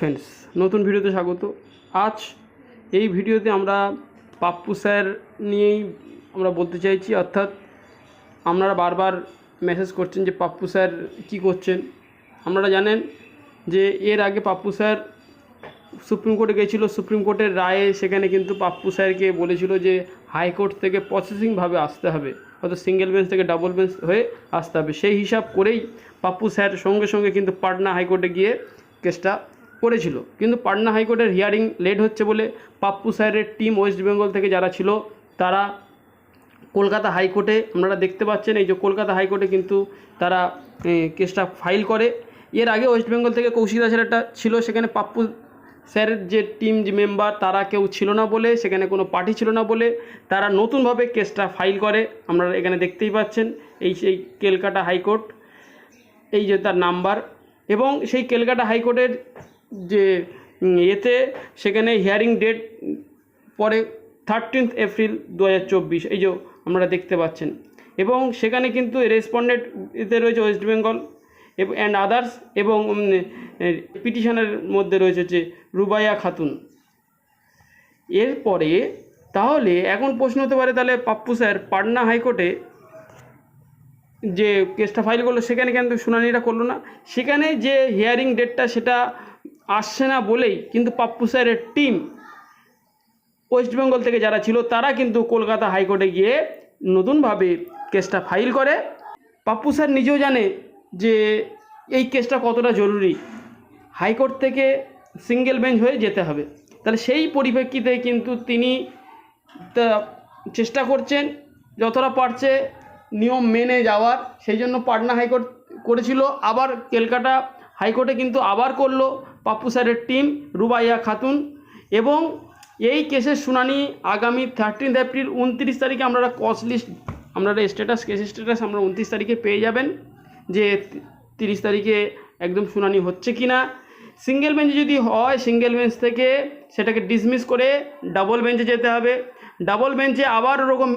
Friends নতুন ভিডিওতে স্বাগত। আজ এই ভিডিওতে আমরা পাপ্পু স্যার নিয়েই আমরা বলতে চাইছি, অর্থাৎ আপনারা বারবার মেসেজ করছেন যে পাপ্পু স্যার কী করছেন। আপনারা জানেন যে এর আগে পাপ্পু স্যার সুপ্রিম কোর্টে গেছিল, সুপ্রিম কোর্টের রায়ে সেখানে কিন্তু পাপ্পু স্যারকে বলেছিল যে হাইকোর্ট থেকে প্রসেসিংভাবে আসতে হবে হয়তো সিঙ্গেল বেঞ্চ থেকে ডাবল বেঞ্চ হয়ে আসতে হবে। সেই হিসাব করেই পাপ্পু স্যার সঙ্গে সঙ্গে কিন্তু পাটনা হাইকোর্টে গিয়ে কেসটা করেছিল। কিন্তু পাটনা হাইকোর্টের হিয়ারিং লেট হচ্ছে বলে পাপ্পু স্যারের টিম ওয়েস্ট বেঙ্গল থেকে যারা ছিল, তারা কলকাতা হাইকোর্টে আপনারা দেখতে পাচ্ছেন, এই যে কলকাতা হাইকোর্টে কিন্তু তারা কেসটা ফাইল করে। এর আগে ওয়েস্ট বেঙ্গল থেকে কৌশিক দাসের একটা ছিল, সেখানে পাপ্পু স্যারের যে টিম যে মেম্বার তারা কেউ ছিল না বলে, সেখানে কোনো পার্টি ছিল না বলে তারা নতুনভাবে কেসটা ফাইল করে। আপনারা এখানে দেখতেই পাচ্ছেন, এই সেই কেলকাটা হাইকোর্ট, এই যে তার নাম্বার এবং সেই কেলকাটা হাইকোর্টের যে এতে সেখানে হিয়ারিং ডেট পরে থার্টিন্থ এপ্রিল দু হাজার চব্বিশ, এই যে আমরা দেখতে পাচ্ছেন। এবং সেখানে কিন্তু রেসপন্ডেন্ট এতে রয়েছে ওয়েস্ট বেঙ্গল অ্যান্ড আদার্স এবং পিটিশনের মধ্যে রয়েছে যে রুবাইয়া খাতুন। এরপরে তাহলে এখন প্রশ্ন হতে পারে তাহলে পাপ্পু স্যার, পাটনা হাইকোর্টে যে কেসটা ফাইল করল, সেখানে কিন্তু শুনানিটা করল না। সেখানে যে হিয়ারিং ডেটটা সেটা আসছে না বলেই কিন্তু পাপ্পু স্যারের টিম ওয়েস্ট বেঙ্গল থেকে যারা ছিল, তারা কিন্তু কলকাতা হাইকোর্টে গিয়ে নতুনভাবে কেসটা ফাইল করে। পাপ্পু স্যার নিজেও জানে যে এই কেসটা কতটা জরুরি। হাইকোর্ট থেকে সিঙ্গেল বেঞ্চ হয়ে যেতে হবে। তাহলে সেই পরিপ্রেক্ষিতে কিন্তু তিনি তা চেষ্টা করছেন, যতটা পারছে নিয়ম মেনে যাওয়ার। সেই জন্য পাটনা হাইকোর্ট করেছিল, আবার কলকাতা হাইকোর্টে কিন্তু আবার করল। পাপ্পু স্যারের টিম, রুবাইয়া খাতুন এবং এই কেসের শুনানি আগামী থার্টিন্থ এপ্রিল উনত্রিশ তারিখে আপনারা কস লিস্ট আপনারা স্ট্যাটাস কেস স্ট্যাটাস আমরা উনত্রিশ তারিখে পেয়ে যাবেন যে তিরিশ তারিখে একদম শুনানি হচ্ছে কি না সিঙ্গেল বেঞ্চে যদি হয় সিঙ্গেল বেঞ্চ থেকে সেটাকে ডিসমিস করে ডাবল বেঞ্চে যেতে হবে। ডাবল বেঞ্চে আবার ওরকম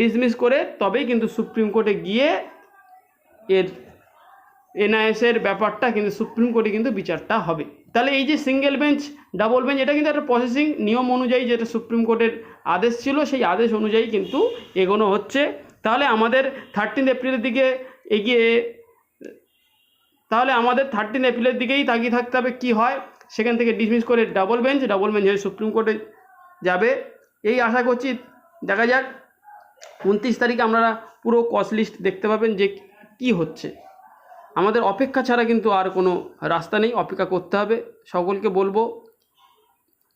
ডিসমিস করে তবেই কিন্তু সুপ্রিম কোর্টে গিয়ে এর এনআইএসের ব্যাপারটা কিন্তু সুপ্রিম কোর্টে কিন্তু বিচারটা হবে। তাহলে এই যে সিঙ্গেল বেঞ্চ ডাবল বেঞ্চ এটা কিন্তু একটা প্রসেসিং নিয়ম অনুযায়ী যেটা সুপ্রিম কোর্টের আদেশ ছিল, সেই আদেশ অনুযায়ী কিন্তু এগোনো হচ্ছে। তাহলে আমাদের থার্টিন এপ্রিলের দিকে এগিয়ে, তাহলে আমাদের থার্টিন এপ্রিলের দিকেই তাকিয়ে থাকতে হবে কী হয়। সেখান থেকে ডিসমিস করে ডাবল বেঞ্চ ডাবল বেঞ্চ হয়ে সুপ্রিম কোর্টে যাবে। এই আশা করছি, দেখা যাক, উনত্রিশ তারিখে আপনারা পুরো কস লিস্ট দেখতে পাবেন যে কি হচ্ছে। আমাদের অপেক্ষা ছাড়া কিন্তু আর কোনো রাস্তা নেই, অপেক্ষা করতে হবে। সকলকে বলব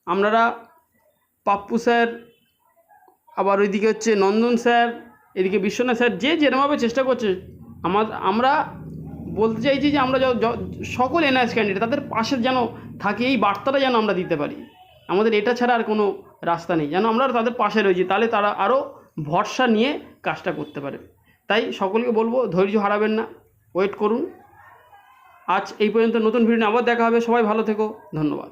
আপনারা পাপ্পু স্যার, আবার ওইদিকে হচ্ছে নন্দন স্যার, এদিকে বিশ্বনাথ স্যার, যে যেরমভাবে চেষ্টা করছে, আমার, আমরা বলতে চাইছি যে আমরা সকল এনআইএস ক্যান্ডিডেট তাদের পাশে যেন থাকে, এই বার্তাটা যেন আমরা দিতে পারি। আমাদের এটা ছাড়া আর কোনো রাস্তা নেই। যেন আমরা তাদের পাশে রয়েছি, তাহলে তারা আরও ভরসা নিয়ে কাজটা করতে পারে। তাই সকলকে বলব, ধৈর্য হারাবেন না। ওয়েট করুন। আজ এই পর্যন্ত নতুন ভিডিও আবার দেখা হবে। সবাই ভালো থেকো। ধন্যবাদ।